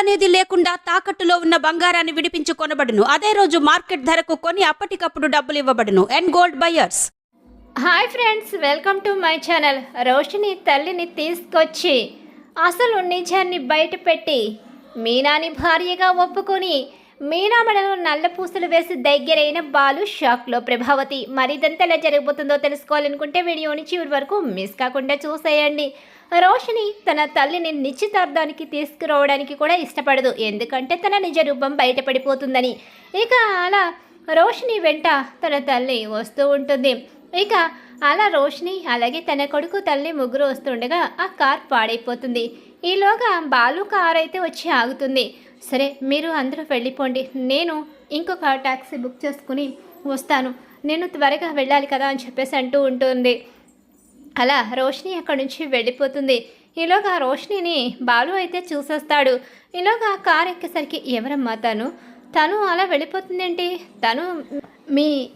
అనేది లేకుండా తాకట్టులో ఉన్న బంగారాన్ని విడిపించి కొనబడును. అదే రోజు మార్కెట్ ధరకు కొని అప్పటికప్పుడు డబ్బులు ఇవ్వబడును. And gold buyers hi friends welcome to my channel Roshini తల్లిని తీసుకొచ్చి అసలు నిజాన్ని బయటపెట్టి మీనాని భార్యగా ఒప్పుకొని మీనా మెడలో నల్ల పూసలు వేసి దగ్గరైన బాలు షాక్లో ప్రభావతి. మరి ఎలా జరగబోతుందో తెలుసుకోవాలనుకుంటే వీడియోని చివరి వరకు మిస్ కాకుండా చూసేయండి. రోషిని తన తల్లిని నిశ్చితార్థానికి తీసుకురావడానికి కూడా ఇష్టపడదు. ఎందుకంటే తన నిజ రూపం బయటపడిపోతుందని. ఇక అలా రోషిని వెంట తన తల్లి వస్తూ ఉంటుంది. ఇక అలా రోషిని అలాగే తన కొడుకు తల్లి ముగ్గురు వస్తుండగా ఆ కార్ పాడైపోతుంది. ఈలోగా బాలు కార్ అయితే వచ్చి ఆగుతుంది. సరే మీరు అందరూ వెళ్ళిపోండి. నేను ఇంకొక ట్యాక్సీ బుక్ చేసుకుని వస్తాను. నేను త్వరగా వెళ్ళాలి కదా అని చెప్పేసి అంటూ ఉంటుంది. అలా రోషిని అక్కడి నుంచి వెళ్ళిపోతుంది. ఈలోగా రోషినిని బాలు అయితే చూసేస్తాడు. ఈలోగా కారు కార్ ఎక్కేసరికి ఎవరమ్మా తను? తను అలా వెళ్ళిపోతుందేంటి? తను మీ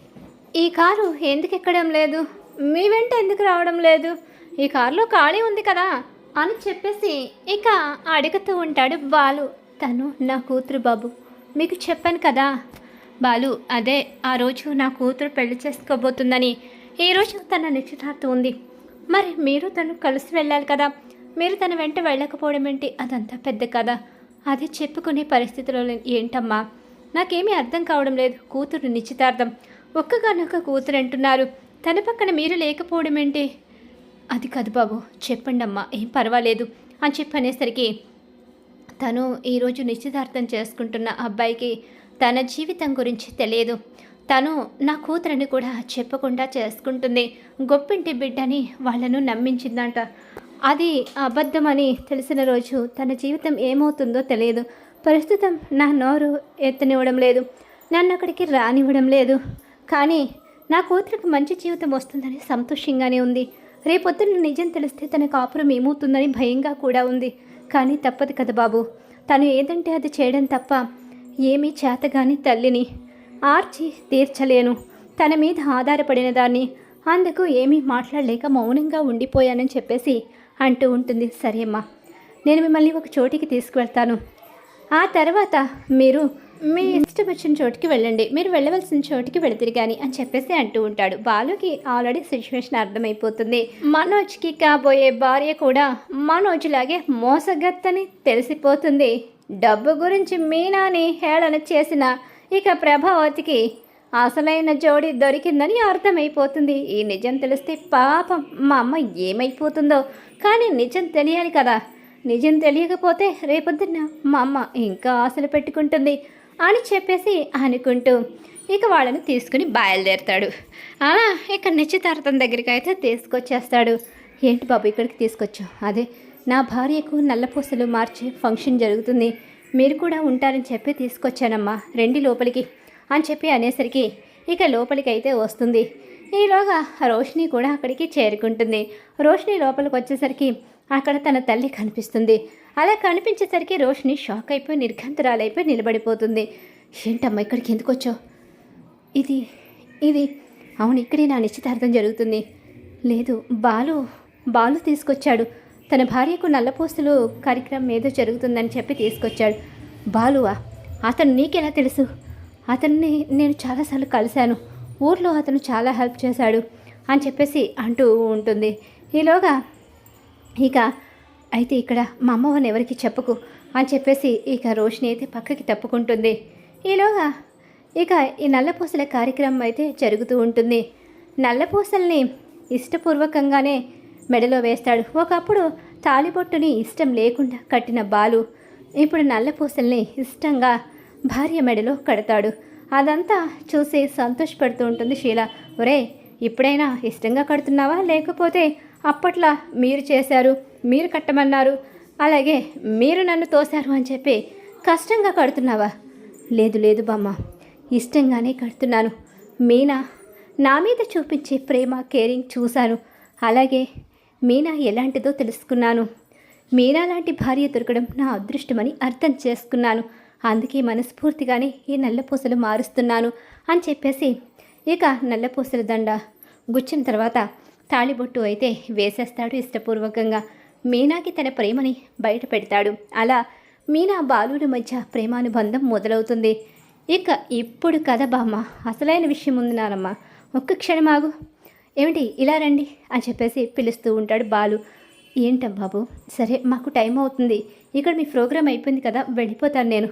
ఈ కారు ఎందుకు ఎక్కడం లేదు? మీ వెంట ఎందుకు రావడం లేదు? ఈ కారులో ఖాళీ ఉంది కదా? అని చెప్పేసి ఇక అడుగుతూ ఉంటాడు బాలు. తను నా కూతురు బాబు మీకు చెప్పాను కదా? బాలు అదే ఆ రోజు నా కూతురు పెళ్ళి చేసుకోబోతుందని. ఈరోజు తన నిశ్చితార్థం ఉంది. మరి మీరు తను కలిసి వెళ్ళాలి కదా. మీరు తన వెంట వెళ్ళకపోవడం ఏంటి? అదంతా పెద్ద కదా అది చెప్పుకునే పరిస్థితిలో ఏంటమ్మా? నాకేమీ అర్థం కావడం లేదు. కూతురు నిశ్చితార్థం. ఒక్కగానొక్క కూతురు అంటున్నారు. తన పక్కన మీరు లేకపోవడం ఏంటి? అది కాదు బాబు. చెప్పండి అమ్మా. ఏం పర్వాలేదు అని చెప్పనేసరికి తను ఈరోజు నిశ్చితార్థం చేసుకుంటున్న అబ్బాయికి తన జీవితం గురించి తెలియదు. తను నా కూతురని కూడా చెప్పకుండా చేసుకుంటుంది. గొప్పింటి బిడ్డని వాళ్ళను నమ్మించిందంట. అది అబద్ధమని తెలిసిన రోజు తన జీవితం ఏమవుతుందో తెలియదు. ప్రస్తుతం నా నోరు ఎత్తనివ్వడం లేదు. నన్ను అక్కడికి రానివ్వడం లేదు. కానీ నా కూతురికి మంచి జీవితం వస్తుందని సంతోషంగానే ఉంది. రేపొద్దున నిజం తెలిస్తే తన కాపురం ఏమవుతుందని భయంగా కూడా ఉంది. కానీ తప్పదు కదా బాబు. తను ఏదంటే అది చేయడం తప్ప ఏమీ చేతగాని తల్లిని ఆర్చి తీర్చలేను. తన మీద ఆధారపడిన దాన్ని. అందుకు ఏమీ మాట్లాడలేక మౌనంగా ఉండిపోయానని చెప్పేసి అంటూ ఉంటుంది సరే అమ్మా నేను మిమ్మల్ని ఒక చోటికి తీసుకువెళ్తాను. ఆ తర్వాత మీరు మీ ఇష్టం వచ్చిన చోటికి వెళ్ళండి. మీరు వెళ్ళవలసిన చోటికి వెళుతురు కానీ అని చెప్పేసి అంటూ ఉంటాడు. బాలుకి ఆల్రెడీ సిచ్యువేషన్ అర్థమైపోతుంది. మనోజ్కి కాబోయే భార్య కూడా మనోజ్ లాగే మోసగత్తని తెలిసిపోతుంది. డబ్బు గురించి మీనాని హేళన చేసిన ఇక ప్రభావతికి అసలైన జోడి దొరికిందని అర్థమైపోతుంది. ఈ నిజం తెలిస్తే పాపం మా అమ్మ ఏమైపోతుందో. కానీ నిజం తెలియాలి కదా. నిజం తెలియకపోతే రేపొద్దున్న మా అమ్మ ఇంకా ఆశలు పెట్టుకుంటుంది అని చెప్పేసి అనుకుంటూ ఇక వాళ్ళని తీసుకుని బయలుదేరుతాడు. అలా ఇక నిశ్చితార్థం దగ్గరికి అయితే తీసుకొచ్చేస్తాడు. ఏంటి బాబు ఇక్కడికి తీసుకొచ్చావు? అదే నా భార్యకు నల్లపూసలు మార్చి ఫంక్షన్ జరుగుతుంది. మీరు కూడా ఉంటారని చెప్పి తీసుకొచ్చానమ్మా రెండి లోపలికి అని చెప్పి అనేసరికి ఇక లోపలికి అయితే వస్తుంది. ఈలోగా రోషిని కూడా అక్కడికి చేరుకుంటుంది. రోషిని లోపలికి వచ్చేసరికి అక్కడ తన తల్లి కనిపిస్తుంది. అలా కనిపించేసరికి రోషిని షాక్ అయిపోయి నిర్ఘంతరాలైపోయి నిలబడిపోతుంది. ఏంటమ్మా ఇక్కడికి ఎందుకు వచ్చావు? ఇది ఇది అవును ఇక్కడే నా నిశ్చితార్థం జరుగుతుంది. లేదు బాలు బాలు తీసుకొచ్చాడు. తన భార్యకు నల్లపోస్తులు కార్యక్రమం ఏదో జరుగుతుందని చెప్పి తీసుకొచ్చాడు. బాలువా అతను నీకెలా తెలుసు? అతన్ని నేను చాలాసార్లు కలిశాను. ఊర్లో అతను చాలా హెల్ప్ చేశాడు అని చెప్పేసి అంటూ ఉంటుంది. ఈలోగా ఇక అయితే ఇక్కడ మా అమ్మవారిని ఎవరికి చెప్పకు? అని చెప్పేసి ఇక రోషిని అయితే పక్కకి తప్పుకుంటుంది. ఈలోగా ఇక ఈ నల్లపూసల కార్యక్రమం అయితే జరుగుతూ ఉంటుంది. నల్లపూసల్ని ఇష్టపూర్వకంగానే మెడలో వేస్తాడు. ఒకప్పుడు తాలిబొట్టుని ఇష్టం లేకుండా కట్టిన బాలు ఇప్పుడు నల్లపూసల్ని ఇష్టంగా భార్య మెడలో కడతాడు. అదంతా చూసి సంతోషపడుతూ ఉంటుంది షీల ఒరే ఇప్పుడైనా ఇష్టంగా కడుతున్నావా? లేకపోతే అప్పట్లో మీరు చేశారు మీరు కట్టమన్నారు అలాగే మీరు నన్ను తోశారు అని చెప్పి కష్టంగా కడుతున్నావా? లేదు లేదు బామ్మ ఇష్టంగానే కడుతున్నాను. మీనా నా మీద చూపించే ప్రేమ కేరింగ్ చూశాను. అలాగే మీనా ఎలాంటిదో తెలుసుకున్నాను. మీనా లాంటి భార్య దొరకడం నా అదృష్టమని అర్థం చేసుకున్నాను. అందుకే మనస్ఫూర్తిగానే ఈ నల్లపూసలు మారుస్తున్నాను అని చెప్పేసి ఇక నల్లపూసల దండ గుచ్చిన తర్వాత తాళిబొట్టు అయితే వేసేస్తాడు ఇష్టపూర్వకంగా. మీనాకి తన ప్రేమని బయట పెడతాడు. అలా మీనా బాలుల మధ్య ప్రేమానుబంధం మొదలవుతుంది. ఇక ఇప్పుడు కథ బామ్మ. అసలైన విషయం ఉంది నానమ్మ. ఒక్క క్షణం ఆగు. ఏమిటి? ఇలా రండి అని చెప్పేసి పిలుస్తూ ఉంటాడు బాలు. ఏంటం బాబు? సరే మాకు టైం అవుతుంది. ఇక్కడ మీ ప్రోగ్రామ్ అయిపోయింది కదా వెళ్ళిపోతాను నేను.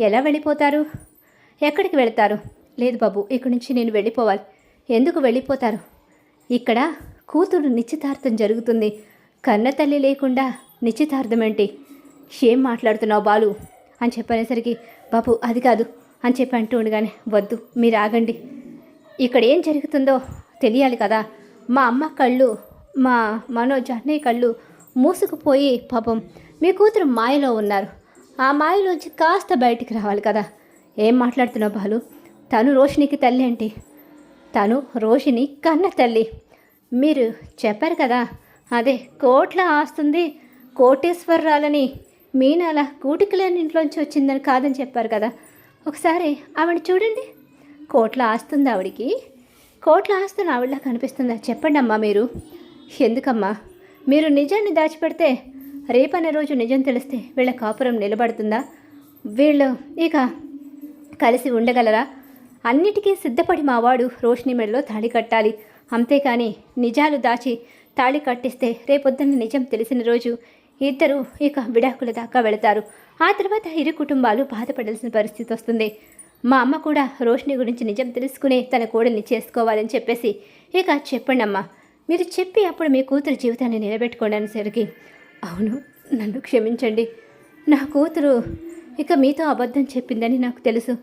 ఎలా వెళ్ళిపోతారు? ఎక్కడికి వెళతారు? లేదు బాబు ఇక్కడి నుంచి నేను వెళ్ళిపోవాలి. ఎందుకు వెళ్ళిపోతారు? ఇక్కడ కూతురు నిశ్చితార్థం జరుగుతుంది. కన్న తల్లి లేకుండా నిశ్చితార్థం ఏంటి? ఏం మాట్లాడుతున్నావు బాలు? అని చెప్పనేసరికి బాబు అది కాదు అని చెప్పి అంటూ ఉండగానే వద్దు మీరు ఆగండి. ఇక్కడ ఏం జరుగుతుందో తెలియాలి కదా. మా అమ్మ కళ్ళు మా మనోజ్ అన్నయ్య కళ్ళు మూసుకుపోయి పాపం మీ కూతురు మాయలో ఉన్నారు. ఆ మాయలోంచి కాస్త బయటికి రావాలి కదా. ఏం మాట్లాడుతున్నావు బాలు? తను రోషినికి తల్లి ఏంటి? తను రోషిని కన్న తల్లి. మీరు చెప్పారు కదా. అదే కోట్ల ఆస్తుంది కోటేశ్వరరాలని. మీనాల కూటికలేని ఇంట్లోంచి వచ్చిందని కాదని చెప్పారు కదా. ఒకసారి ఆవిడ చూడండి. కోట్ల ఆస్తుంది ఆవిడికి. కోట్ల ఆస్తున్న ఆవిడలా కనిపిస్తుందా. చెప్పండి అమ్మా మీరు. ఎందుకమ్మా? మీరు నిజాన్ని దాచిపెడితే రేపనే రోజు నిజం తెలిస్తే వీళ్ళ కాపురం నిలబడుతుందా? వీళ్ళు ఇక కలిసి ఉండగలరా? అన్నిటికీ సిద్ధపడి మావాడు రోషిని మెడలో తాళి కట్టాలి. అంతేకాని నిజాలు దాచి తాళి కట్టిస్తే రేపొద్దున్న నిజం తెలిసిన రోజు ఇద్దరు ఇక విడాకుల దాకా వెళతారు. ఆ తర్వాత ఇరు కుటుంబాలు బాధపడాల్సిన పరిస్థితి వస్తుంది. మా అమ్మ కూడా రోషిని గురించి నిజం తెలుసుకునే తన కోడల్ని చేసుకోవాలని చెప్పేసి. ఇక చెప్పండి అమ్మా మీరు చెప్పి అప్పుడు మీ కూతురు జీవితాన్ని నిలబెట్టుకోండి అనేసరికి. అవును నన్ను క్షమించండి. నా కూతురు ఇక మీతో అబద్ధం చెప్పిందని నాకు తెలుసు.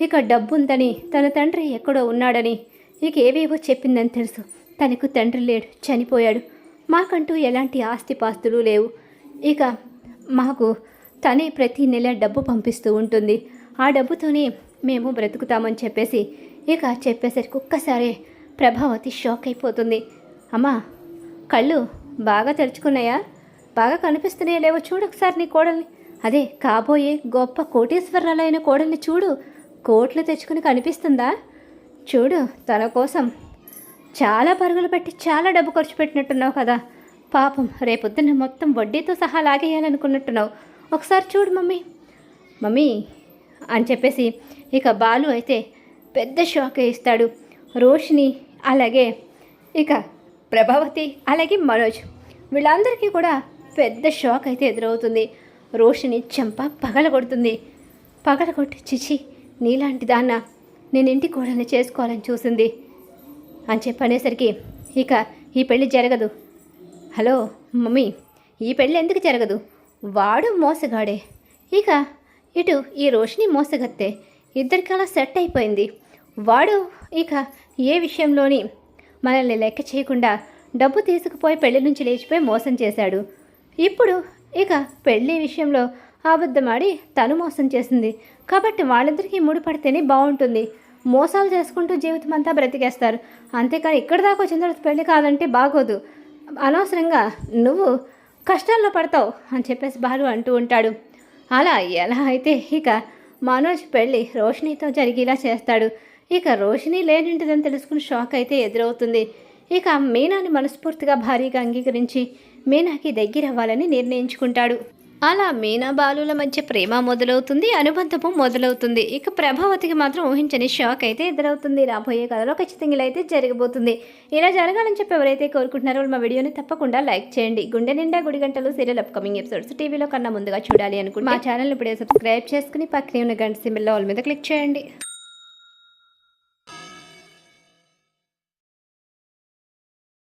ఇక డబ్బుందని తన తండ్రి ఎక్కడో ఉన్నాడని ఇక ఏవేవో చెప్పిందని తెలుసు. తనకు తండ్రి లేడు చనిపోయాడు. మాకంటూ ఎలాంటి ఆస్తిపాస్తులు లేవు. ఇక మాకు తనే ప్రతి నెల డబ్బు పంపిస్తూ ఉంటుంది. ఆ డబ్బుతోనే మేము బ్రతుకుతామని చెప్పేసి ఇక చెప్పేసరికి ఒక్కసారి ప్రభావతి షాక్ అయిపోతుంది. అమ్మా కళ్ళు బాగా తెరుచుకున్నాయా? బాగా కనిపిస్తున్నాయా లేవో చూడు ఒకసారి నీ కోడల్ని. అదే కాబోయే గొప్ప కోటేశ్వరాలైన కోడల్ని చూడు. కోట్లు తెచ్చుకుని కనిపిస్తుందా? చూడు తన కోసం చాలా పరుగులు పెట్టి చాలా డబ్బు ఖర్చు పెట్టినట్టున్నావు కదా. పాపం రేపొద్దున మొత్తం వడ్డీతో సహా లాగేయాలనుకున్నట్టున్నావు. ఒకసారి చూడు మమ్మీ. మమ్మీ అని చెప్పేసి ఇక బాలు అయితే పెద్ద షాక్ ఇస్తాడు. రోషిని అలాగే ఇక ప్రభావతి అలాగే మనోజ్ వీళ్ళందరికీ కూడా పెద్ద షాక్ అయితే ఎదురవుతుంది. రోషిని చెంప పగలగొడుతుంది పగలగొట్టి చిచి నీలాంటి దాన్న నేను ఇంటి కోడల్ని చేసుకోవాలని చూసింది అని చెప్పనేసరికి ఇక ఈ పెళ్ళి జరగదు. హలో మమ్మీ ఈ పెళ్ళి ఎందుకు జరగదు? వాడు మోసగాడే. ఇక ఇటు ఈ రోషిని మోసగత్తే. ఇద్దరికి అలా సెట్ అయిపోయింది. వాడు ఇక ఏ విషయంలోని మనల్ని లెక్క చేయకుండా డబ్బు తీసుకుపోయి పెళ్ళి నుంచి లేచిపోయి మోసం చేశాడు. ఇప్పుడు ఇక పెళ్ళి విషయంలో అబద్ధమాడి తను మోసం చేసింది. కాబట్టి వాళ్ళిద్దరికీ ముడిపడితేనే బాగుంటుంది. మోసాలు చేసుకుంటూ జీవితం అంతా బ్రతికేస్తారు. అంతేకాని ఇక్కడ దాకా వచ్చిన తర్వాత పెళ్ళి కాదంటే బాగోదు. అనవసరంగా నువ్వు కష్టాల్లో పడతావు అని చెప్పేసి బాలు అంటూ ఉంటాడు. అలా ఎలా అయితే ఇక మనోజ్ పెళ్ళి రోషినితో జరిగేలా చేస్తాడు. ఇక రోషిని లేనింటిదని తెలుసుకుని షాక్ అయితే ఎదురవుతుంది. ఇక మీనాని మనస్ఫూర్తిగా భారీగా అంగీకరించి మీనాకి దగ్గరవ్వాలని నిర్ణయించుకుంటాడు. అలా మీనా బాలుల మధ్య ప్రేమ మొదలవుతుంది అనుబంధము మొదలవుతుంది. ఇక ప్రభావతికి మాత్రం ఊహించని షాక్ అయితే ఎదురవుతుంది. రాబోయే కథలో ఖచ్చితంగా ఇలా అయితే జరగబోతుంది. ఇలా జరగాలని చెప్పి ఎవరైతే కోరుకుంటున్నారో మా వీడియోని తప్పకుండా లైక్ చేయండి. గుండె నిండా గుడి గంటలు సీరియల్ అప్కమింగ్ ఎపిసోడ్స్ టీవీలో కన్నా ముందుగా చూడాలి అనుకుంటే మా ఛానల్ ఇప్పుడే సబ్స్క్రైబ్ చేసుకుని పక్కనే ఉన్న గంట సింబల్లో వాళ్ళ మీద క్లిక్ చేయండి.